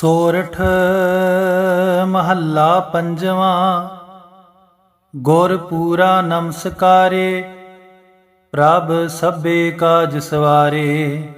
ਸੋਰਠ ਮਹੱਲਾ ਪੰਜਵਾਂ ਗੁਰ ਪੂਰਾ ਨਮਸਕਾਰੇ, ਪ੍ਰਭ ਸਭੇ ਕਾਜ ਸਵਾਰੇ।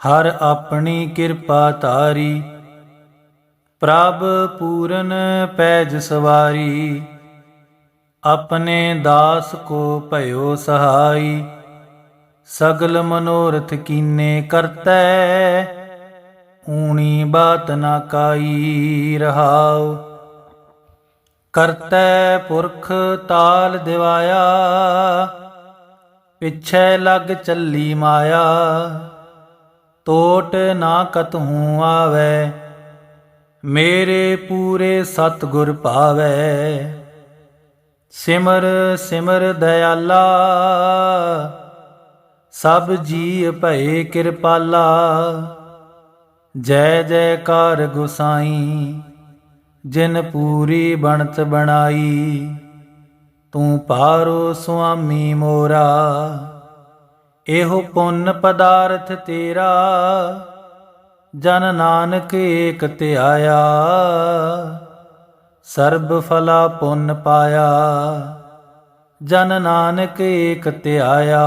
ਹਰ ਆਪਣੀ ਕਿਰਪਾ ਤਾਰੀ ਪ੍ਰਭ ਪੂਰਨ ਪੈਜ ਸਵਾਰੀ। ਆਪਣੇ ਦਾਸ ਕੋ ਭਇਓ ਸਹਾਈ, ਸਗਲ ਮਨੋਰਥ ਕੀਨੇ ਕਰਤੈ ਊਣੀ ਬਾਤ ਨਾ ਕਾਈ ਰਹਾਉ। ਕਰਤੈ ਪੁਰਖ ਤਾਲ ਦਿਵਾਇਆ, ਪਿਛੈ ਲਗ ਚੱਲੀ ਮਾਇਆ। ਟੋਟ ਨਾ ਕਤ ਹੂੰ ਆਵੈ, ਮੇਰੇ ਪੂਰੇ ਸਤਿਗੁਰ ਭਾਵੈ। ਸਿਮਰ ਸਿਮਰ ਦਇਆਲਾ, ਸਭ ਜੀ ਭਏ ਕਿਰਪਾਲਾ। ਜੈ ਜੈਕਾਰ ਗੁਸਾਈ, ਜਿਨ ਪੂਰੀ ਬਣਤ ਬਣਾਈ, ਤੂੰ ਪਾਰੋ ਸੁਆਮੀ ਮੋਰਾ, ਇਹੋ ਪੁੰਨ ਪਦਾਰਥ ਤੇਰਾ, ਜਨ ਨਾਨਕ ਏਕ ਧਿਆਇਆ, ਸਰਬ ਫਲਾ ਪੁੰਨ ਪਾਇਆ, ਜਨ ਨਾਨਕ ਏਕ ਧਿਆਇਆ।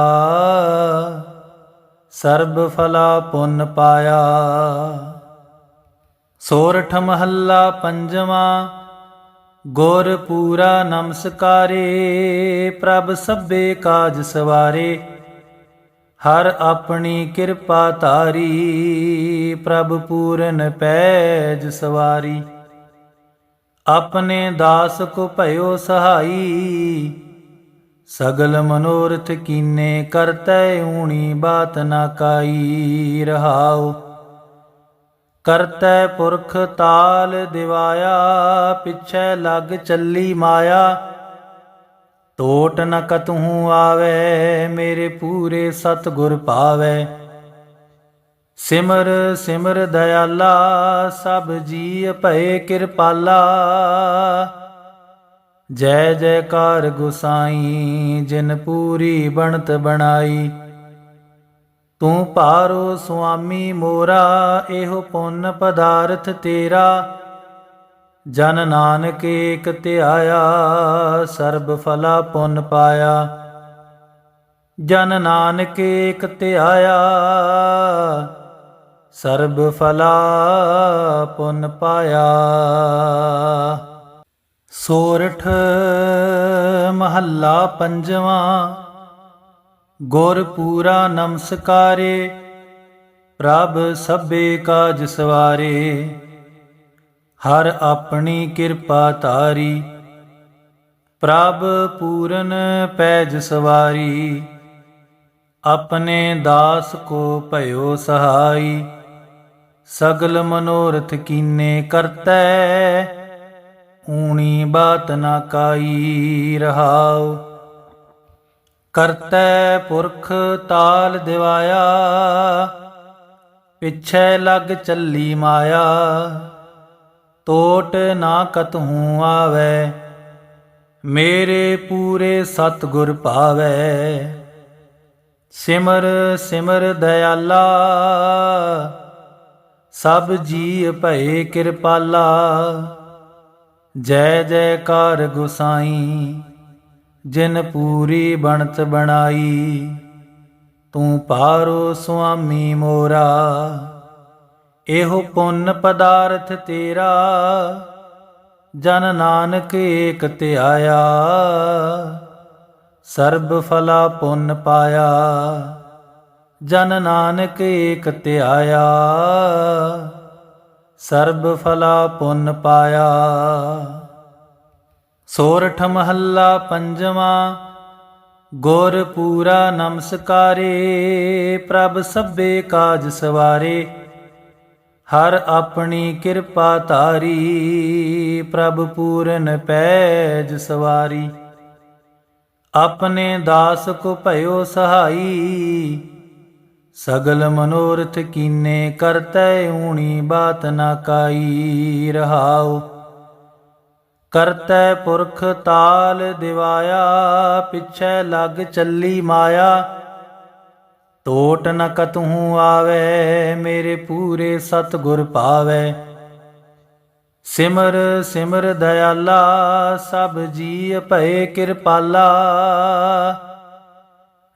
ਸਰਬ ਫਲਾ ਪੁੰਨ ਪਾਇਆ। ਸੋਰਠ ਮਹੱਲਾ ਪੰਜਵਾਂ, ਗੁਰ ਪੂਰਾ ਨਮਸਕਾਰੇ, ਪ੍ਰਭ ਸਭੇ ਕਾਜ ਸਵਾਰੇ। ਹਰ ਆਪਣੀ ਕਿਰਪਾ ਧਾਰੀ, ਪ੍ਰਭ ਪੂਰਨ ਪੈਜ ਸਵਾਰੀ। ਆਪਣੇ ਦਾਸ ਕੋ ਭਇਓ ਸਹਾਈ ਸਗਲ ਮਨੋਰਥ ਕੀਨੇ ਕਰਤੈ ਊਣੀ ਬਾਤ ਨਾ ਕਾਈ ਰਹਾਉ। ਕਰਤੈ ਪੁਰਖ ਤਾਲ ਦਿਵਾਇਆ, ਪਿਛੈ ਲੱਗ ਚੱਲੀ ਮਾਇਆ। ਟੋਟ ਨ ਕਤਹੂ ਆਵੇ, ਮੇਰੇ ਪੂਰੇ ਸਤਿਗੁਰ ਭਾਵੈ ਸਿਮਰ ਸਿਮਰ ਦਇਆਲਾ, ਸਭ ਜੀ ਭਏ ਕਿਰਪਾਲਾ। ਜੈ ਜੈਕਾਰ ਗੁਸਾਈ, ਜਿਨ ਪੂਰੀ ਬਣਤ ਬਣਾਈ। ਤੂੰ ਪਾਰੋ ਸੁਆਮੀ ਮੋਰਾ, ਇਹੋ ਪੁੰਨ ਪਦਾਰਥ ਤੇਰਾ। ਜਨ ਨਾਨਕ ਏਕ ਧਿਆਇਆ, ਸਰਬ ਫਲਾ ਪੁੰਨ ਪਾਇਆ। ਜਨ ਨਾਨਕ ਏਕ ਧਿਆਇਆ, ਸਰਬ ਫਲਾ ਪੁੰਨ ਪਾਇਆ। ਸੋਰਠ ਮਹੱਲਾ ਪੰਜਵਾਂ, ਗੁਰਪੂਰਾ ਨਮਸਕਾਰੇ, ਪ੍ਰਭ ਸਭੇ ਕਾਜ ਸਵਾਰੇ। ਹਰ ਆਪਣੀ ਕਿਰਪਾ ਤਾਰੀ ਪ੍ਰਭ ਪੂਰਨ ਪੈਜ ਸਵਾਰੀ। ਆਪਣੇ ਦਾਸ ਕੋ ਭਇਓ ਸਹਾਈ, ਸਗਲ ਮਨੋਰਥ ਕੀਨੇ ਕਰਤੈ ਊਣੀ ਬਾਤ ਨਾ ਕਾਈ ਰਹਾਉ। ਕਰਤੈ ਪੁਰਖ ਤਾਲ ਦਿਵਾਇਆ, ਪਿਛੈ ਲੱਗ ਚੱਲੀ ਮਾਇਆ। ਟੋਟ ਨਾ ਕਤਹੂ ਆਵੈ, ਮੇਰੇ ਪੂਰੇ ਸਤਿਗੁਰ ਭਾਵੈ ਸਿਮਰ ਸਿਮਰ ਦਇਆਲਾ, ਸਭ ਜੀ ਭਏ ਕਿਰਪਾਲਾ। ਜੈ ਜੈਕਾਰ ਗੁਸਾਈ, ਜਿਨ ਪੂਰੀ ਬਣਤ ਬਣਾਈ, ਤੂੰ ਪਾਰੋ ਸੁਆਮੀ ਮੋਰਾ, ਇਹੋ ਪੁੰਨ ਪਦਾਰਥ ਤੇਰਾ, ਜਨ ਨਾਨਕ ਏਕ ਧਿਆਇਆ, ਸਰਬ ਫਲਾ ਪੁੰਨ ਪਾਇਆ, ਜਨ ਨਾਨਕ ਏਕ ਧਿਆਇਆ। ਸਰਬ ਫਲਾ ਪੁੰਨ ਪਾਇਆ। ਸੋਰਠ ਮਹੱਲਾ ਪੰਜਵਾਂ, ਗੁਰ ਪੂਰਾ ਨਮਸਕਾਰੇ, ਪ੍ਰਭ ਸਭੇ ਕਾਜ ਸਵਾਰੇ। ਹਰ ਆਪਣੀ ਕਿਰਪਾ ਧਾਰੀ, ਪ੍ਰਭ ਪੂਰਨ ਪੈਜ ਸਵਾਰੀ। ਆਪਣੇ ਦਾਸ ਕੋ ਭਇਓ ਸਹਾਈ ਸਗਲ ਮਨੋਰਥ ਕੀਨੇ ਕਰਤੈ ਊਣੀ ਬਾਤ ਨਾ ਕਾਈ ਰਹਾਉ। ਕਰਤੈ ਪੁਰਖ ਤਾਲ ਦਿਵਾਇਆ, ਪਿਛੈ ਲੱਗ ਚੱਲੀ ਮਾਇਆ। ਟੋਟ ਨ ਕਤਹੂ ਆਵੇ, ਮੇਰੇ ਪੂਰੇ ਸਤਿਗੁਰ ਪਾਵੇ। ਸਿਮਰ ਸਿਮਰ ਦਇਆਲਾ, ਸਭ ਜੀ ਭਏ ਕਿਰਪਾਲਾ।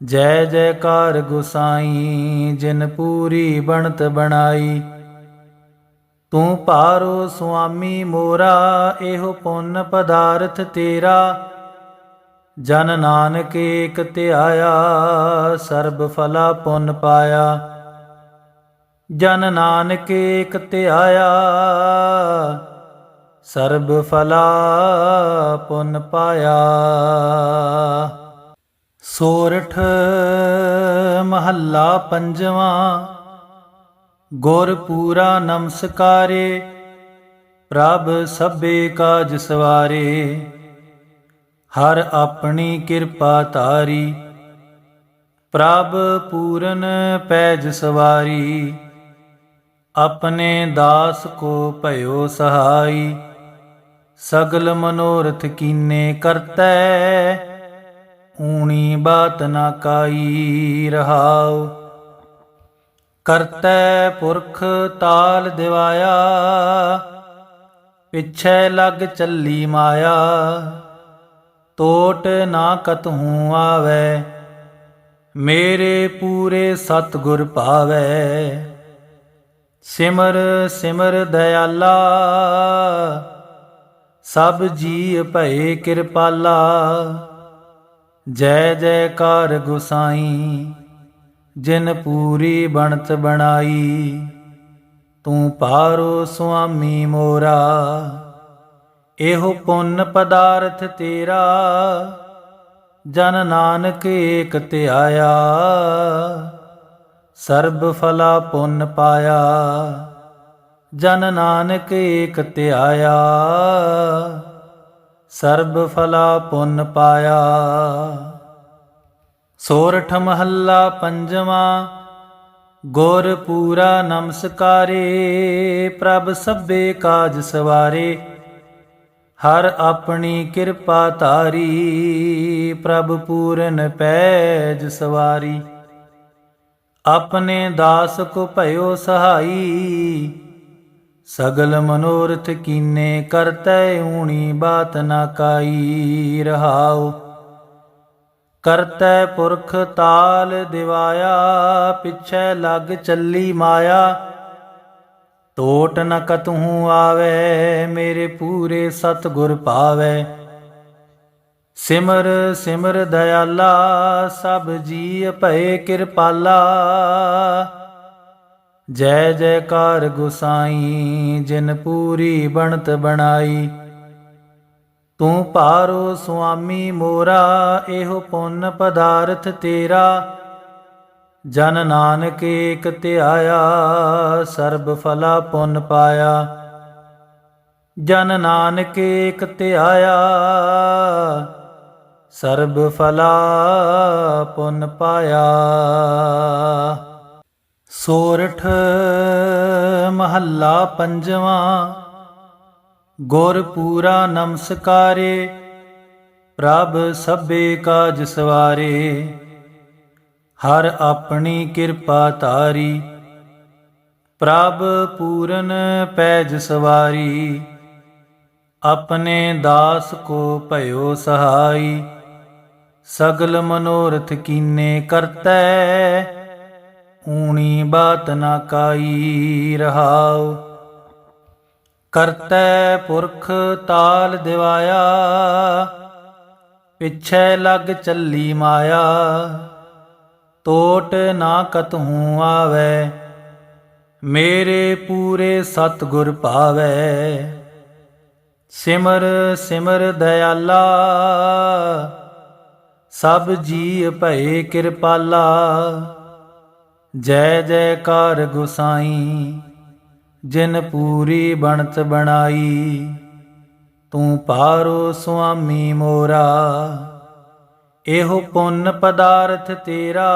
ਜੈ ਜੈਕਾਰ ਗੁਸਾਈ, ਜਿਨ ਪੂਰੀ ਬਣਤ ਬਣਾਈ। ਤੂੰ ਪਾਰੋ ਸੁਆਮੀ ਮੋਰਾ, ਇਹੋ ਪੁੰਨ ਪਦਾਰਥ ਤੇਰਾ। ਜਨ ਨਾਨਕ ਏਕ ਧਿਆਇਆ, ਸਰਬ ਫਲਾ ਪੁੰਨ ਪਾਇਆ। ਜਨ ਨਾਨਕ ਏਕ ਧਿਆਇਆ, ਸਰਬ ਫਲਾ ਪੁੰਨ ਪਾਇਆ। ਸੋਰਠ ਮਹੱਲਾ ਪੰਜਵਾਂ ਗੁਰ ਪੂਰਾ ਨਮਸਕਾਰੇ, ਪ੍ਰਭ ਸਭੇ ਕਾਜ ਸਵਾਰੇ। ਹਰ ਆਪਣੀ ਕਿਰਪਾ ਧਾਰੀ, ਪ੍ਰਭ ਪੂਰਨ ਪੈਜ ਸਵਾਰੀ। ਆਪਣੇ ਦਾਸ ਕੋ ਭਇਓ ਸਹਾਈ, ਸਗਲ ਮਨੋਰਥ ਕੀਨੇ ਕਰਤੈ ਊਣੀ ਬਾਤ ਨਾ ਕਾਈ ਰਹਾਉ। ਕਰਤੈ ਪੁਰਖ ਤਾਲ ਦਿਵਾਇਆ, ਪਿਛੈ ਲੱਗ ਚੱਲੀ ਮਾਇਆ। ਟੋਟ ਨਾ ਕਤਹੂ ਆਵੈ, ਮੇਰੇ ਪੂਰੇ ਸਤਿਗੁਰ ਭਾਵੈ ਸਿਮਰ ਸਿਮਰ ਦਇਆਲਾ, ਸਭ ਜੀ ਭਏ ਕਿਰਪਾਲਾ। ਜੈ ਜੈਕਾਰ ਗੁਸਾਈ, ਜਿਨ ਪੂਰੀ ਬਣਤ ਬਣਾਈ, ਤੂੰ ਪਾਰੋ ਸੁਆਮੀ ਮੋਰਾ, ਇਹੋ ਪੁੰਨ ਪਦਾਰਥ ਤੇਰਾ, ਜਨ ਨਾਨਕ ਏਕ ਧਿਆਇਆ, ਸਰਬ ਫਲਾ ਪੁੰਨ ਪਾਇਆ, ਜਨ ਨਾਨਕ ਏਕ ਧਿਆਇਆ। ਸਰਬ ਫਲਾ ਪੁੰਨ ਪਾਇਆ। ਸੋਰਠ ਮਹੱਲਾ ਪੰਜਵਾਂ, ਗੁਰ ਪੂਰਾ ਨਮਸਕਾਰੇ, ਪ੍ਰਭ ਸਭੇ ਕਾਜ ਸਵਾਰੇ। ਹਰ ਆਪਣੀ ਕਿਰਪਾ ਧਾਰੀ, ਪ੍ਰਭ ਪੂਰਨ ਪੈਜ ਸਵਾਰੀ। ਆਪਣੇ ਦਾਸ ਕੋ ਭਇਓ ਸਹਾਈ ਸਗਲ ਮਨੋਰਥ ਕੀਨੇ ਕਰਤੈ ਊਣੀ ਬਾਤ ਨਾ ਕਾਈ, ਰਹਾਉ। ਕਰਤੈ ਪੁਰਖ ਤਾਲ ਦਿਵਾਇਆ, ਪਿਛੈ ਲੱਗ ਚੱਲੀ ਮਾਇਆ। ਟੋਟ ਨ ਕਤਹੂ ਆਵੇ, ਮੇਰੇ ਪੂਰੇ ਸਤਿਗੁਰ ਭਾਵੈ ਸਿਮਰ ਸਿਮਰ ਦਇਆਲਾ, ਸਭ ਜੀ ਭਏ ਕਿਰਪਾਲਾ। ਜੈ ਜੈਕਾਰ ਗੁਸਾਈ, ਜਿਨ ਪੂਰੀ ਬਣਤ ਬਣਾਈ। ਤੂੰ ਪਾਰੋ ਸੁਆਮੀ ਮੋਰਾ, ਇਹੋ ਪੁੰਨ ਪਦਾਰਥ ਤੇਰਾ। ਜਨ ਨਾਨਕ ਏਕ ਧਿਆਇਆ, ਸਰਬ ਫਲਾ ਪੁੰਨ ਪਾਇਆ। ਜਨ ਨਾਨਕ ਏਕ ਧਿਆਇਆ, ਸਰਬ ਫਲਾ ਪੁੰਨ ਪਾਇਆ। ਸੋਰਠ ਮਹੱਲਾ ਪੰਜਵਾਂ ਗੁਰ ਪੂਰਾ ਨਮਸਕਾਰੇ, ਪ੍ਰਭ ਸਭੇ ਕਾਜ ਸਵਾਰੇ। ਹਰ ਆਪਣੀ ਕਿਰਪਾ ਤਾਰੀ ਪ੍ਰਭ ਪੂਰਨ ਪੈਜ ਸਵਾਰੀ। ਆਪਣੇ ਦਾਸ ਕੋ ਭਇਓ ਸਹਾਈ, ਸਗਲ ਮਨੋਰਥ ਕੀਨੇ ਕਰਤੈ ਊਣੀ ਬਾਤ ਨਾ ਕਾਈ ਰਹਾਉ। ਕਰਤੈ ਪੁਰਖ ਤਾਲ ਦਿਵਾਇਆ। ਪਿਛੈ ਲੱਗ ਚੱਲੀ ਮਾਇਆ। ਟੋਟ ਨਾ ਕਤਹੂ ਆਵੇ। ਮੇਰੇ ਪੂਰੇ ਸਤਿਗੁਰ ਭਾਵੈ ਸਿਮਰ ਸਿਮਰ ਦਇਆਲਾ। ਸਭ ਜੀ ਭਏ ਕਿਰਪਾਲਾ। ਜੈ ਜੈਕਾਰ ਗੁਸਾਈ, ਜਿਨ ਪੂਰੀ ਬਣਤ ਬਣਾਈ, ਤੂੰ ਪਾਰੋ ਸੁਆਮੀ ਮੋਰਾ, ਇਹੋ ਪੁੰਨ ਪਦਾਰਥ ਤੇਰਾ,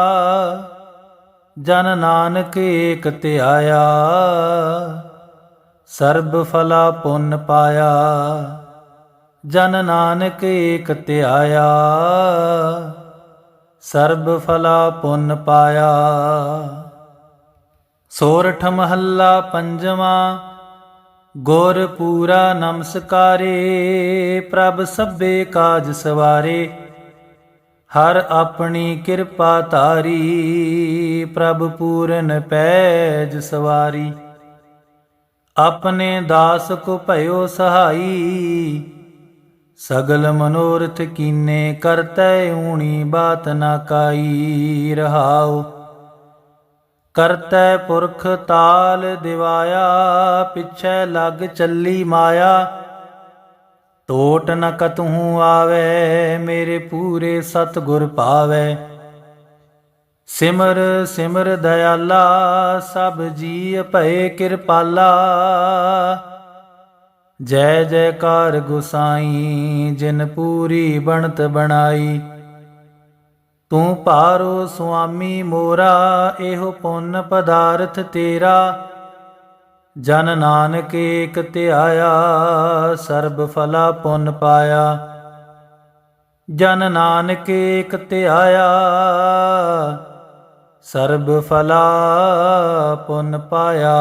ਜਨ ਨਾਨਕ ਏਕ ਧਿਆਇਆ, ਸਰਬ ਫਲਾ ਪੁੰਨ ਪਾਇਆ, ਜਨ ਨਾਨਕ ਏਕ ਧਿਆਇਆ। ਸਰਬ ਫਲਾ ਪੁੰਨ ਪਾਇਆ। ਸੋਰਠ ਮਹੱਲਾ ਪੰਜਵਾਂ, ਗੁਰ ਪੂਰਾ ਨਮਸਕਾਰੇ, ਪ੍ਰਭ ਸਭੇ ਕਾਜ ਸਵਾਰੇ। ਹਰ ਆਪਣੀ ਕਿਰਪਾ ਧਾਰੀ, ਪ੍ਰਭ ਪੂਰਨ ਪੈਜ ਸਵਾਰੀ। ਆਪਣੇ ਦਾਸ ਕੋ ਭਇਓ ਸਹਾਈ ਸਗਲ ਮਨੋਰਥ ਕੀਨੇ ਕਰਤੈ ਊਣੀ ਬਾਤ ਨਾ ਕਾਈ ਰਹਾਉ। ਕਰਤੈ ਪੁਰਖ ਤਾਲ ਦਿਵਾਇਆ, ਪਿਛੈ ਲੱਗ ਚੱਲੀ ਮਾਇਆ। ਟੋਟ ਨ ਕਤਹੂ ਆਵੇ, ਮੇਰੇ ਪੂਰੇ ਸਤਿਗੁਰ ਪਾਵੇ। ਸਿਮਰ ਸਿਮਰ ਦਇਆਲਾ, ਸਭ ਜੀ ਭਏ ਕਿਰਪਾਲਾ। ਜੈ ਜੈਕਾਰ ਗੁਸਾਈ, ਜਿਨ ਪੂਰੀ ਬਣਤ ਬਣਾਈ। ਤੂੰ ਪਾਰੋ ਸੁਆਮੀ ਮੋਰਾ, ਇਹੋ ਪੁੰਨ ਪਦਾਰਥ ਤੇਰਾ। ਜਨ ਨਾਨਕ ਏਕ ਧਿਆਇਆ, ਸਰਬ ਫਲਾ ਪੁੰਨ ਪਾਇਆ। ਜਨ ਨਾਨਕ ਏਕ ਧਿਆਇਆ, ਸਰਬ ਫਲਾ ਪੁੰਨ ਪਾਇਆ।